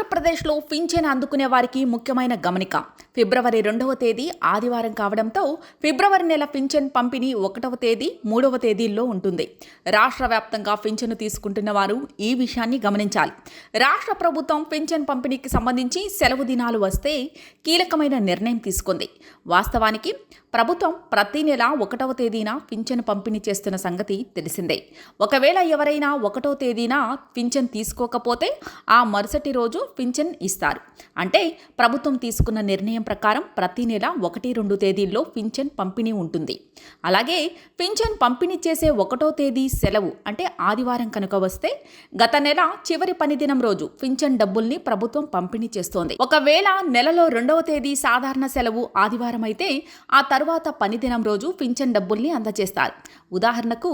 ఆంధ్రప్రదేశ్లో పింఛన్ అందుకునే వారికి ముఖ్యమైన గమనిక. ఫిబ్రవరి రెండవ తేదీ ఆదివారం కావడంతో ఫిబ్రవరి నెల పింఛన్ పంపిణీ ఒకటవ తేదీ మూడవ తేదీల్లో ఉంటుంది. రాష్ట్ర వ్యాప్తంగా పింఛను తీసుకుంటున్న వారు ఈ విషయాన్ని గమనించాలి. రాష్ట్ర ప్రభుత్వం పింఛన్ పంపిణీకి సంబంధించి సెలవు దినాలు వస్తే కీలకమైన నిర్ణయం తీసుకుంది. వాస్తవానికి ప్రభుత్వం ప్రతి నెల ఒకటవ తేదీన పింఛను పంపిణీ చేస్తున్న సంగతి తెలిసిందే. ఒకవేళ ఎవరైనా ఒకటో తేదీన పింఛన్ తీసుకోకపోతే ఆ మరుసటి రోజు పింఛన్ ఇస్తారు. అంటే ప్రభుత్వం తీసుకున్న నిర్ణయం ప్రకారం ప్రతి నెల ఒకటి రెండు తేదీల్లో పింఛన్ పంపిణీ ఉంటుంది. అలాగే పింఛన్ పంపిణీ చేసే ఒకటో తేదీ సెలవు అంటే ఆదివారం కనుక వస్తే గత నెల చివరి పనిదినం రోజు పింఛన్ డబ్బుల్ని ప్రభుత్వం పంపిణీ చేస్తోంది. ఒకవేళ నెలలో రెండవ తేదీ సాధారణ సెలవు ఆదివారం అయితే ఆ తర్వాత పనిదినం రోజు పింఛన్ డబ్బుల్ని అందజేస్తారు. ఉదాహరణకు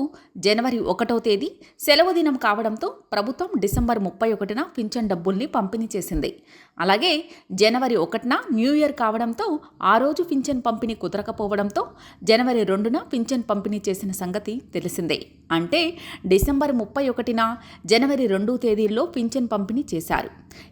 జనవరి ఒకటో తేదీ సెలవు దినం కావడంతో ప్రభుత్వం డిసెంబర్ ముప్పై ఒకటిన పింఛన్ డబ్బుల్ని పంపిణీ చేసింది. అలాగే జనవరి ఒకటిన న్యూ ఇయర్ కావడంతో ఆ రోజు పింఛన్ పంపిణీ కుదరకపోవడంతో జనవరి రెండున పింఛన్ పంపిణీ చేసిన సంగతి తెలిసిందే. అంటే డిసెంబర్ ముప్పై ఒకటిన జనవరి రెండు తేదీల్లో పింఛన్ పంపిణీ చేశారు.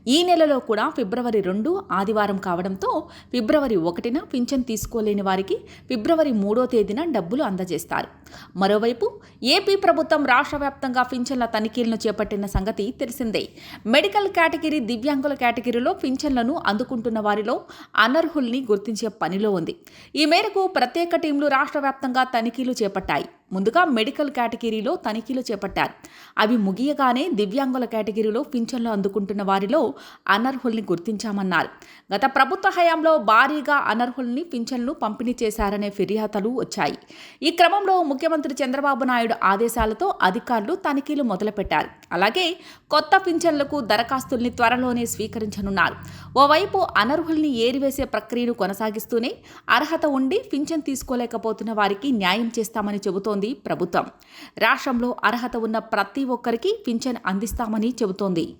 ఈ నెలలో కూడా ఫిబ్రవరి రెండు ఆదివారం కావడంతో ఫిబ్రవరి ఒకటిన పింఛన్ తీసుకోలేని వారికి ఫిబ్రవరి మూడో తేదీన డబ్బులు అందజేస్తారు. మరోవైపు ఏపీ ప్రభుత్వం రాష్ట్ర వ్యాప్తంగా పింఛన్ల తనిఖీలను చేపట్టిన సంగతి తెలిసిందే. మెడికల్ కేటగిరీ దివ్యాంగుల కేటగిరీలో పింఛన్లను అందుకుంటున్న వారిలో అనర్హుల్ని గుర్తించే పనిలో ఉంది. ఈ మేరకు ప్రత్యేక టీంలు రాష్ట్ర వ్యాప్తంగా తనిఖీలు చేపట్టాయి. ముందుగా మెడికల్ కేటగిరీలో తనిఖీలు చేపట్టారు. అవి ముగియగానే దివ్యాంగుల కేటగిరీలో పింఛన్లు అందుకుంటున్న వారిలో అనర్హుల్ని గుర్తించామన్నారు. గత ప్రభుత్వ హయాంలో భారీగా అనర్హుల్ని పింఛన్లు పంపిణీ చేశారనే ఫిర్యాదులు వచ్చాయి. ఈ క్రమంలో ముఖ్యమంత్రి చంద్రబాబు నాయుడు ఆదేశాలతో అధికారులు తనిఖీలు మొదలుపెట్టారు. అలాగే కొత్త పింఛన్లకు దరఖాస్తుల్ని త్వరలోనే స్వీకరించనున్నారు. ఓవైపు అనర్హుల్ని ఏరివేసే ప్రక్రియను కొనసాగిస్తూనే అర్హత ఉండి పింఛన్ తీసుకోలేకపోతున్న వారికి న్యాయం చేస్తామని చెబుతోంది ప్రభుత్వం. రాష్ట్రంలో అర్హత ఉన్న ప్రతి ఒక్కరికి పింఛన్ అందిస్తామని చెబుతోంది.